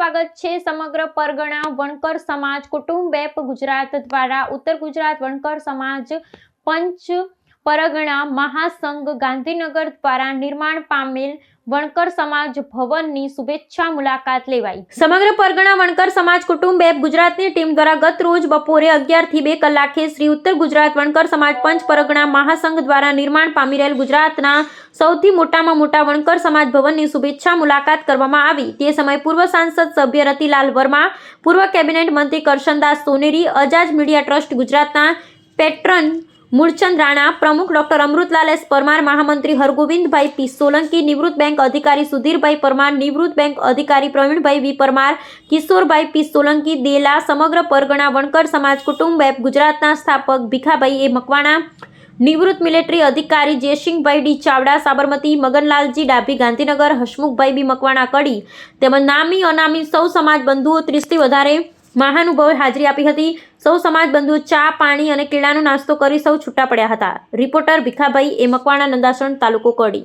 સ્વાગત છે સમગ્ર પરગણા વણકર સમાજ કુટુંબ એપ ગુજરાત દ્વારા. ઉત્તર ગુજરાત વણકર સમાજ પંચ પરગણા મહાસંઘ ગાંધીનગર દ્વારા નિર્માણ પામેલ વણકર સમાજ ભવનની શુભેચ્છા મુલાકાત લેવાઈ. સમગ્ર પરગણા વણકર સમાજ કુટુંબે ગુજરાતની ટીમ દ્વારા ગત રોજ બપોરે અગિયારથી બે કલાકે શ્રી ઉત્તર ગુજરાત વણકર સમાજ પંચ પરગણા મહાસંઘ દ્વારા નિર્માણ પામી રહેલ ગુજરાતના સૌથી મોટામાં મોટા વણકર સમાજ ભવનની શુભેચ્છા મુલાકાત કરવામાં આવી. તે સમયે પૂર્વ સાંસદ સભ્ય રતિલાલ વર્મા, પૂર્વ કેબિનેટ મંત્રી કરશનદાસ સોનેરી, અજાજ મીડિયા ટ્રસ્ટ ગુજરાતના પેટ્રન મૂળચંદ રાણા, પ્રમુખ ડોક્ટર અમૃતલાલ એસ પરમાર મહામંત્રી હરગોવિંદભાઈ પી. સોલંકી, નિવૃત્ત બેંક અધિકારી સુધીરભાઈ પરમાર, નિવૃત્ત બેંક અધિકારી પ્રવીણભાઈ વી. પરમાર, કિશોરભાઈ પી. સોલંકી, દેલા, સમગ્ર પરગણા, વણકર સમાજ કુટુંબ એપ, ગુજરાતના સ્થાપક ભીખાભાઈ એ મકવાણા, નિવૃત્ત મિલિટરી અધિકારી જયસિંહભાઈ ડી ચાવડા, સાબરમતી મગનલાલજી ડાભી, ગાંધીનગર હસમુખભાઈ બી મકવાણા કડી, તેમજ નામી અનામી સૌ સમાજ બંધુઓ ત્રીસથી વધારે મહાનુભાવોએ હાજરી આપી હતી. સૌ સમાજ બંધુ ચા, પાણી અને કેળાનો નાસ્તો કરી સૌ છૂટા પડ્યા હતા. રિપોર્ટર ભીખાભાઈ એ મકવાણા નંદાસણ તાલુકો કડી.